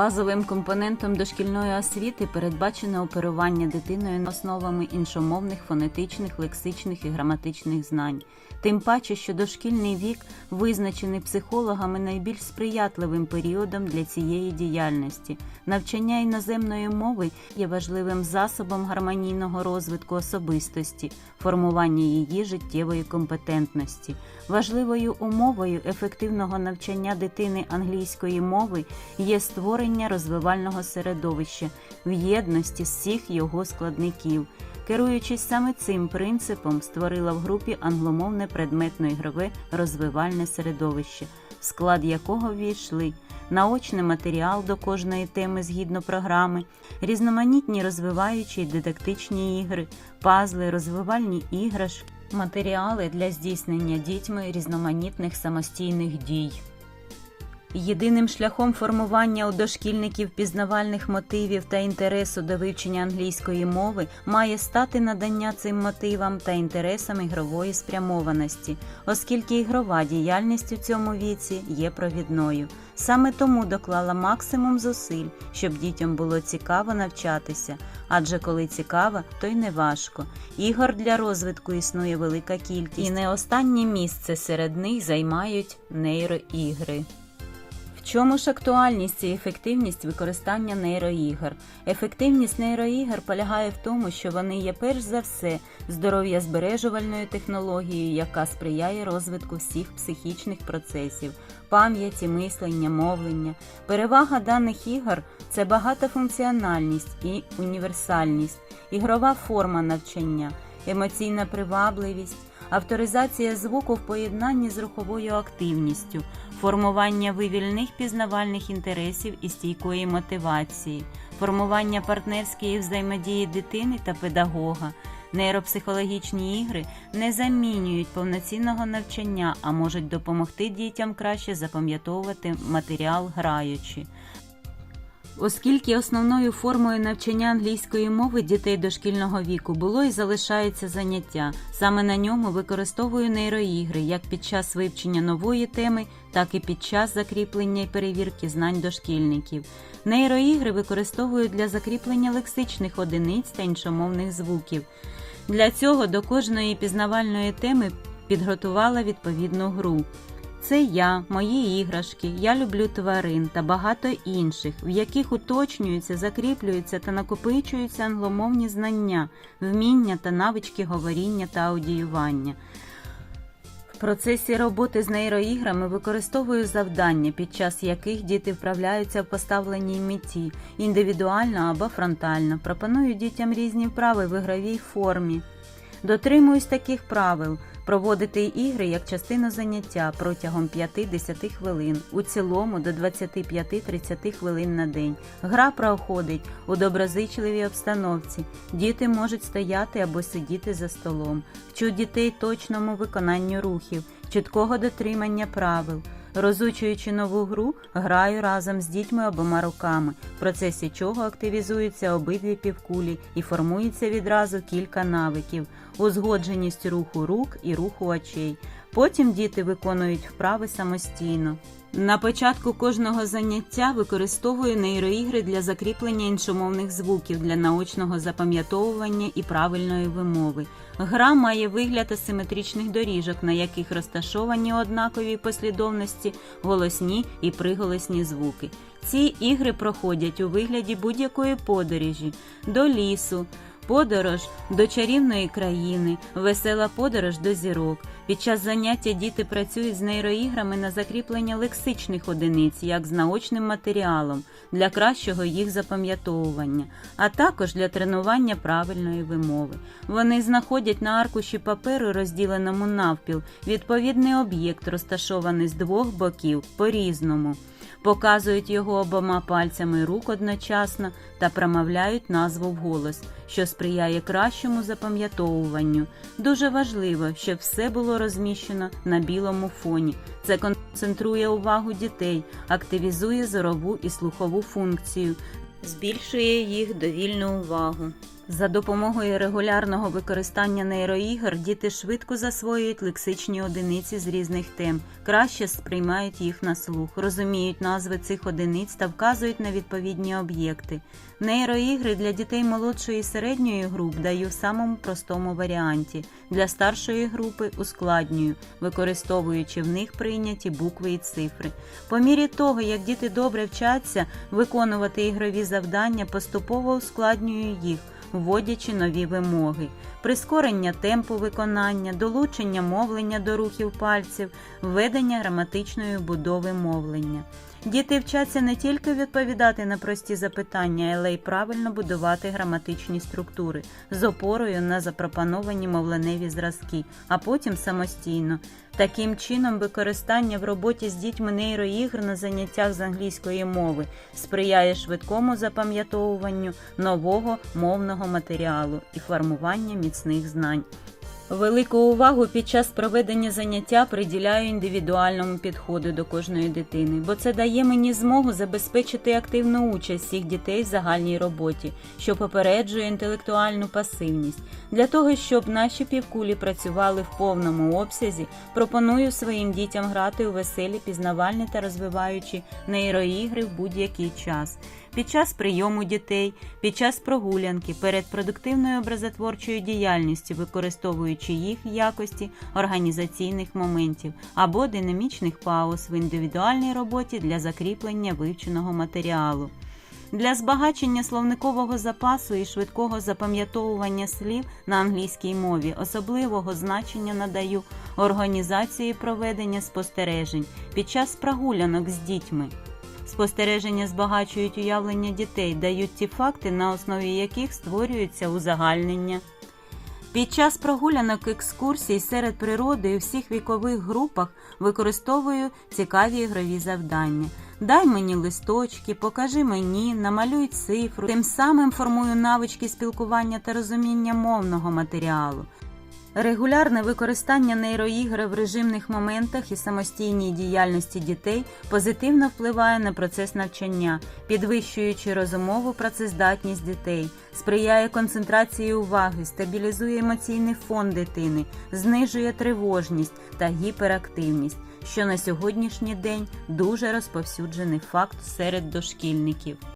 Базовим компонентом дошкільної освіти передбачено оперування дитиною основами іншомовних, фонетичних, лексичних і граматичних знань. Тим паче, що дошкільний вік визначений психологами найбільш сприятливим періодом для цієї діяльності. Навчання іноземної мови є важливим засобом гармонійного розвитку особистості, формування її життєвої компетентності. Важливою умовою ефективного навчання дитини англійської мови є створення розвивального середовища в єдності всіх його складників. Керуючись саме цим принципом, створила в групі англомовне предметно-ігрове розвивальне середовище, в склад якого ввійшли наочний матеріал до кожної теми згідно програми, різноманітні розвиваючі й дидактичні ігри, пазли, розвивальні іграшки, матеріали для здійснення дітьми різноманітних самостійних дій. Єдиним шляхом формування у дошкільників пізнавальних мотивів та інтересу до вивчення англійської мови має стати надання цим мотивам та інтересам ігрової спрямованості, оскільки ігрова діяльність у цьому віці є провідною. Саме тому доклала максимум зусиль, щоб дітям було цікаво навчатися, адже коли цікаво, то й не важко. Ігор для розвитку існує велика кількість, і не останнє місце серед них займають нейроігри. Чому ж актуальність і ефективність використання нейроігр? Ефективність нейроігр полягає в тому, що вони є перш за все здоров'я збережувальною технологією, яка сприяє розвитку всіх психічних процесів, пам'яті, мислення, мовлення. Перевага даних ігор це багатофункціональність і універсальність, ігрова форма навчання, емоційна привабливість. Авторизація звуку в поєднанні з руховою активністю, формування вивільних пізнавальних інтересів і стійкої мотивації, формування партнерської взаємодії дитини та педагога. Нейропсихологічні ігри не замінюють повноцінного навчання, а можуть допомогти дітям краще запам'ятовувати матеріал граючи. Оскільки основною формою навчання англійської мови дітей дошкільного віку було і залишається заняття, саме на ньому використовую нейроігри як під час вивчення нової теми, так і під час закріплення і перевірки знань дошкільників. Нейроігри використовую для закріплення лексичних одиниць та іншомовних звуків. Для цього до кожної пізнавальної теми підготувала відповідну гру. Це я, мої іграшки, я люблю тварин та багато інших, в яких уточнюються, закріплюються та накопичуються англомовні знання, вміння та навички говоріння та аудіювання. В процесі роботи з нейроіграми використовую завдання, під час яких діти вправляються в поставленій меті, індивідуально або фронтально. Пропоную дітям різні вправи в ігровій формі. Дотримуюсь таких правил проводити ігри як частину заняття протягом 5-10 хвилин, у цілому до 25-30 хвилин на день. Гра проходить у доброзичливій обстановці. Діти можуть стояти або сидіти за столом. Вчу дітей точному виконанню рухів, чіткого дотримання правил. Розучуючи нову гру, граю разом з дітьми обома руками, в процесі чого активізуються обидві півкулі і формується відразу кілька навиків, узгодженість руху рук і руху очей. Потім діти виконують вправи самостійно. На початку кожного заняття використовую нейроігри для закріплення іншомовних звуків для наочного запам'ятовування і правильної вимови. Гра має вигляд асиметричних доріжок, на яких розташовані однакові послідовності голосні і приголосні звуки. Ці ігри проходять у вигляді будь-якої подорожі до лісу. Подорож до чарівної країни, весела подорож до зірок. Під час заняття діти працюють з нейроіграми на закріплення лексичних одиниць, як з наочним матеріалом, для кращого їх запам'ятовування, а також для тренування правильної вимови. Вони знаходять на аркуші паперу, розділеному навпіл, відповідний об'єкт, розташований з двох боків по-різному. Показують його обома пальцями рук одночасно та промовляють назву вголос, що сприяє кращому запам'ятовуванню. Дуже важливо, щоб все було розміщено на білому фоні. Це концентрує увагу дітей, активізує зорову і слухову функцію, збільшує їх довільну увагу. За допомогою регулярного використання нейроігр діти швидко засвоюють лексичні одиниці з різних тем, краще сприймають їх на слух, розуміють назви цих одиниць та вказують на відповідні об'єкти. Нейроігри для дітей молодшої і середньої груп даю в самому простому варіанті, для старшої групи ускладнюю, використовуючи в них прийняті букви і цифри. По мірі того, як діти добре вчаться виконувати ігрові завдання, поступово ускладнюю їх вводячи нові вимоги, прискорення темпу виконання, долучення мовлення до рухів пальців, введення граматичної будови мовлення. Діти вчаться не тільки відповідати на прості запитання, але й правильно будувати граматичні структури з опорою на запропоновані мовленеві зразки, а потім самостійно. Таким чином, використання в роботі з дітьми нейроігр на заняттях з англійської мови сприяє швидкому запам'ятовуванню нового мовного матеріалу і формування міцних знань. Велику увагу під час проведення заняття приділяю індивідуальному підходу до кожної дитини, бо це дає мені змогу забезпечити активну участь всіх дітей в загальній роботі, що попереджує інтелектуальну пасивність. Для того, щоб наші півкулі працювали в повному обсязі, пропоную своїм дітям грати у веселі, пізнавальні та розвиваючі нейроігри в будь-який час. Під час прийому дітей, під час прогулянки, перед продуктивною образотворчою діяльністю, використовуючи їх в якості організаційних моментів або динамічних пауз в індивідуальній роботі для закріплення вивченого матеріалу. Для збагачення словникового запасу і швидкого запам'ятовування слів на англійській мові особливого значення надаю організації проведення спостережень під час прогулянок з дітьми. Спостереження збагачують уявлення дітей, дають ті факти, на основі яких створюються узагальнення. Під час прогулянок екскурсій серед природи у всіх вікових групах використовую цікаві ігрові завдання. Дай мені листочки, покажи мені, намалюй цифру. Тим самим формую навички спілкування та розуміння мовного матеріалу. Регулярне використання нейроігри в режимних моментах і самостійній діяльності дітей позитивно впливає на процес навчання, підвищуючи розумову працездатність дітей, сприяє концентрації уваги, стабілізує емоційний фон дитини, знижує тривожність та гіперактивність, що на сьогоднішній день дуже розповсюджений факт серед дошкільників.